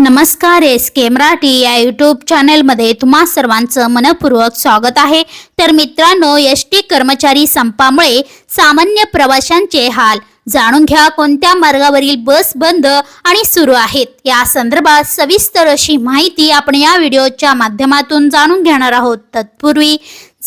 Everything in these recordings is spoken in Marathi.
नमस्कार एस के मराठी या यूट्यूब चॅनलमध्ये तुम्हा सर्वांचं मनपूर्वक स्वागत आहे. तर मित्रांनो एस टी कर्मचारी संपामुळे सामान्य प्रवाशांचे हाल जाणून घ्या. कोणत्या मार्गावरील बस बंद आणि सुरू आहेत? या संदर्भात सविस्तर अशी माहिती आपण या व्हिडिओच्या माध्यमातून जाणून घेणार आहोत. तत्पूर्वी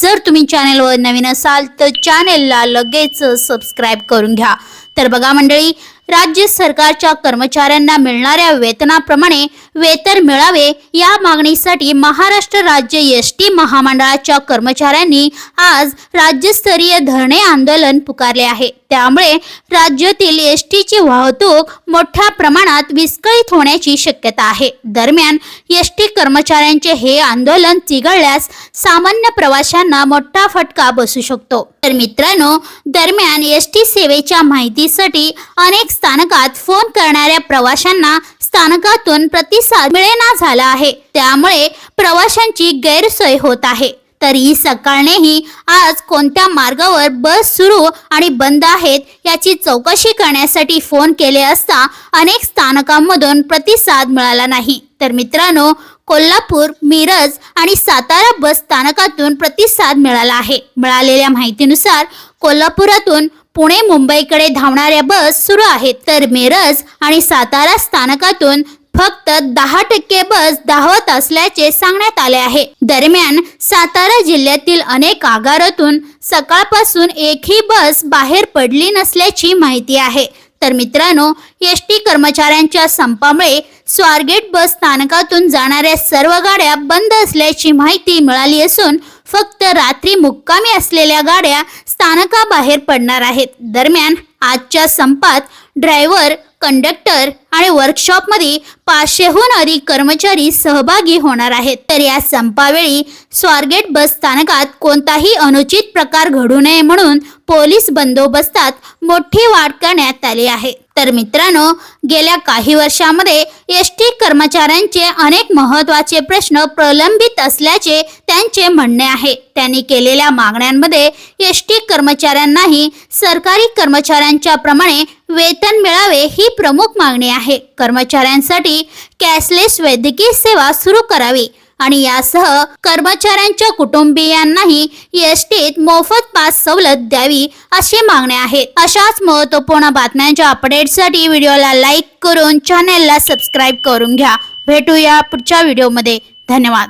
जर तुम्ही चॅनेलवर नवीन असाल तर चॅनेलला लगेच सबस्क्राईब करून घ्या. तर बघा मंडळी राज्य सरकारच्या कर्मचाऱ्यांना मिळणाऱ्या वेतनाप्रमाणे वेतन मिळावे या मागणीसाठी महाराष्ट्र राज्य एस टी महामंडळाच्या कर्मचाऱ्यांनी आज राज्यस्तरीय धरणे आंदोलन पुकारले आहे. त्यामुळे राज्यातील एस टीची वाहतूक मोठ्या प्रमाणात विस्कळीत होण्याची शक्यता आहे. दरम्यान एस टी कर्मचाऱ्यांचे हे आंदोलन चिघळल्यास सामान्य प्रवाशांना मोठा फटका बसू शकतो. तर मित्रांनो दरम्यान एस टी सेवेच्या माहितीसाठी अनेक स्थानकात फोन करणाऱ्या प्रवाशांना स्थानकातून प्रतिसाद मिळेना झाला आहे. त्यामुळे प्रवाशांची गैरसोय होत आहे. तरी सकाळनेही आज कोणत्या मार्गावर बस सुरू आणि बंद आहेत याची चौकशी करण्यासाठी फोन केले असता अनेक स्थानकांमधून प्रतिसाद मिळाला नाही. तर मित्रांनो कोल्हापूर मिरज आणि सातारा बस स्थानकातून प्रतिसाद मिळाला आहे. मिळालेल्या माहितीनुसार कोल्हापुरातून पुणे मुंबईकडे धावणाऱ्या बस सुरू आहेत. तर मिरज आणि सातारा स्थानकातून फक्त दहा टक्के बस धावत असल्याचे सांगण्यात आले आहे. दरम्यान सातारा जिल्ह्यातील अनेक आगारातून सकाळपासून एकही बस बाहेर पडली नसल्याची माहिती आहे. तर मित्रांनो एस टी कर्मचाऱ्यांच्या संपामुळे स्वारगेट बस स्थानकातून जाणाऱ्या सर्व गाड्या बंद असल्याची माहिती मिळाली असून फक्त रात्री मुक्कामी असलेल्या गाड्या स्थानकाबाहेर पडणार आहेत. दरम्यान आजच्या संपात ड्रायव्हर कंडक्टर आणि वर्कशॉपमध्ये पाचशेहून अधिक कर्मचारी सहभागी होणार आहेत. तर या संपावेळी स्वारगेट बस स्थानकात कोणताही अनुचित प्रकार घडू नये म्हणून पोलीस बंदोबस्तात मोठी वाढ करण्यात आली आहे. तर मित्रांनो गेल्या काही वर्षामध्ये एस टी कर्मचाऱ्यांचे अनेक महत्त्वाचे प्रश्न प्रलंबित असल्याचे त्यांचे म्हणणे आहे. त्यांनी केलेल्या मागण्यांमध्ये एस टी कर्मचाऱ्यांनाही सरकारी कर्मचाऱ्यांच्या प्रमाणे वेतन मिळावे ही प्रमुख मागणी आहे. कर्मचाऱ्यांसाठी कॅशलेस वैद्यकीय सेवा सुरू करावी आणि यासह कर्मचाऱ्यांच्या कुटुंबियांनाही एस टीत मोफत पास सवलत द्यावी अशी मागणी आहे. अशाच महत्त्वपूर्ण बातम्यांच्या अपडेटसाठी व्हिडिओला लाईक करून चॅनेलला सबस्क्राईब करून घ्या. भेटूया पुढच्या व्हिडिओमध्ये धन्यवाद.